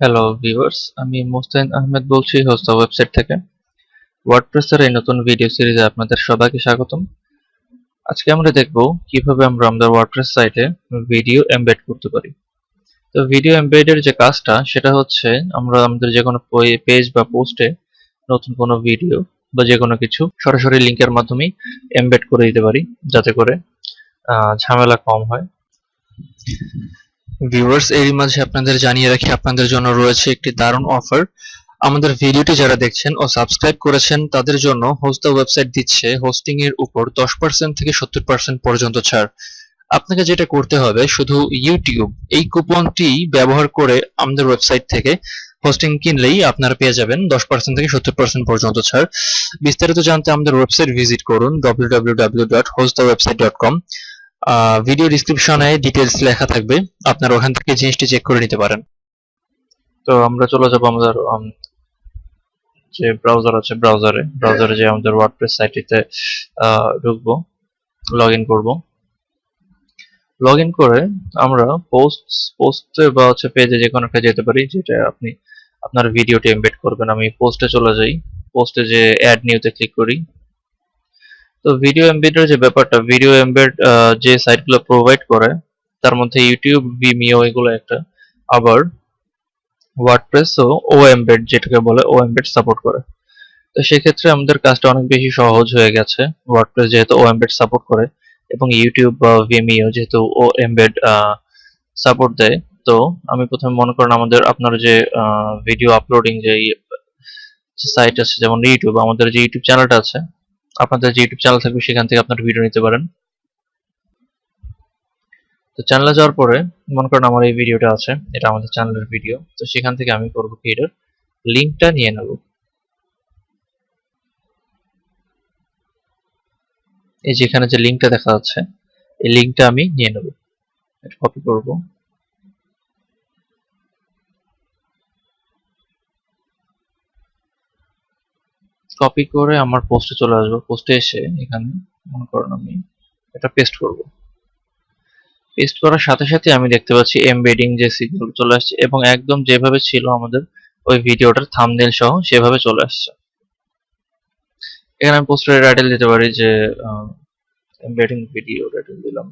Hello viewers আমি মোস্তাইন আহমেদ বলছি হোস্টা website থেকে। ওয়ার্ডপ্রেসের এই নতুন ভিডিও সিরিজে আপনাদের সবাইকে স্বাগতম। আজকে আমরা দেখব কীভাবে আমরা আমাদের ওয়ার্ডপ্রেস সাইটে ভিডিও এমবেড করতে পারি। তো ভিডিও এমবেডের যে কাজটা, সেটা হচ্ছে আমরা আমাদের যে কোনো পেজ বা পোস্টে নতুন কোনো ভিডিও বা যে কোনো কিছু সরাসরি লিংকের মাধ্যমে এমবেড করে দিতে পারি, যাতে করে ঝামেলা কম হয়। ভিউয়ার্স এরই মাঝে আপনাদের জানিয়ে রাখি, আপনাদের জন্য রয়েছে একটি দারুণ অফার আমাদের ভিডিওটি যারা দেখছেন ও সাবস্ক্রাইব করেছেন, তাদের জন্য হোস্ট দ্য ওয়েবসাইট দিচ্ছে হোস্টিং এর উপর দশ পার্সেন্ট থেকে সত্তর পার্সেন্ট পর্যন্ত ছাড়। আপনাকে যেটা করতে হবে, শুধু ইউটিউব এই কুপনটি ব্যবহার করে আমাদের ওয়েবসাইট থেকে হোস্টিং কিনলেই আপনারা পেয়ে যাবেন দশ পার্সেন্ট থেকে সত্তর পার্সেন্ট পর্যন্ত ছাড়। বিস্তারিত জানতে আমাদের ওয়েবসাইট ভিজিট করুন www.hostthewebsite.com ভিডিও ডিসক্রিপশনে ডিটেলস লেখা থাকবে। আপনারা ওখান থেকে জিনিসটি চেক করে নিতে পারেন। তো আমরা চলে যাব আমাদের যে ব্রাউজার আছে ব্রাউজারে ব্রাউজারে যে আমাদের ওয়ার্ডপ্রেস সাইটটিতে ঢুকবো লগ ইন করব। লগ ইন করে আমরা পোস্ট পোস্টে বা হচ্ছে পেজে যে কোনো একটা যেতে পারি, যেটা আপনি আপনার ভিডিওটি এমবেড করবেন। আমি পোস্টে চলে যাই। পোস্টে যে অ্যাড নিউতে ক্লিক করি। তো ভিডিও এমবেডের যে ব্যাপারটা ভিডিও এমবেড যে সাইটগুলো প্রোভাইড করে, তার মধ্যে ইউটিউব ভিমিও এগুলো একটা, আবার ওয়ার্ডপ্রেস ও ও এমবেড যেটাকে বলে ও এমবেড সাপোর্ট করে। তো সেক্ষেত্রে আমাদের কাজটা অনেক বেশি সহজ হয়ে গেছে। ওয়ার্ডপ্রেস যেহেতু ও এমবেড সাপোর্ট করে, এবং ইউটিউব বা ভিমিও যেহেতু ও এমবেড সাপোর্ট দেয়, তো আমি প্রথমে মনে করেন আমাদের আপনার যে ভিডিও আপলোডিং যে সাইট আছে, যেমন ইউটিউব আমাদের যে ইউটিউব চ্যানেলটা আছে আপনাদের যে ইউটিউব চ্যানেল থাকবে, সেখান থেকে আপনার ভিডিও নিতে পারেন। তো চ্যানেলে যাওয়ার পরে, মনে করেন আমার এই ভিডিওটা আছে, এটা আমাদের চ্যানেলের ভিডিও তো সেখান থেকে আমি করব কি, এটার লিঙ্কটা নিয়ে নেব। এই যেখানে যে লিঙ্কটা দেখা যাচ্ছে, এই লিঙ্কটা আমি নিয়ে নেব। এটা কপি করব। কপি করে আমার পোস্টে চলে আসব। পোস্টে এসে এখানে, মনে করেন আমি এটা পেস্ট করব। পেস্ট করার সাথে সাথে আমি দেখতে পাচ্ছি এমবেডিং যে সিগন্যাল চলে আসছে এবং একদম যেভাবে ছিল আমাদের ওই ভিডিওটার থাম্বনেল সহ সেভাবে চলে আসছে। এখানে আমি পোস্টের টাইটেল দিতে পারি যে এমবেডিং ভিডিও টাইটেল দিলাম।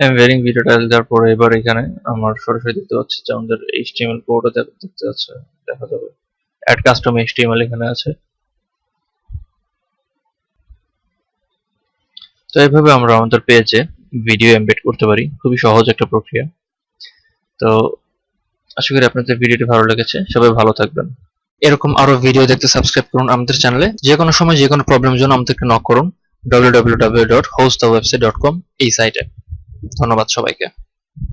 এমবেডিং ভিডিও টাইটেল দেওয়ার পরে এবার এখানে আমার সরাসরি দেখতে পাচ্ছি যে আমাদের এইচটিএমএল কোডও দেখতে যাচ্ছে, দেখা যাবে। অ্যাড কাস্টম এইচটিএমএল এখানে আছে। তো এইভাবে আমরা আমাদের পেজে ভিডিও এমবেড করতে পারি। খুবই সহজ একটা প্রক্রিয়া। তো আশা করি আপনাদের ভিডিওটি ভালো লেগেছে। সবাই ভালো থাকবেন। এরকম আরও ভিডিও দেখতে সাবস্ক্রাইব করুন আমাদের চ্যানেলে যে কোনো সময় যে কোনো প্রবলেমের জন্য আমাদেরকে নক করুন। www.hostthewebsite.com এই সাইটে ধন্যবাদ সবাইকে।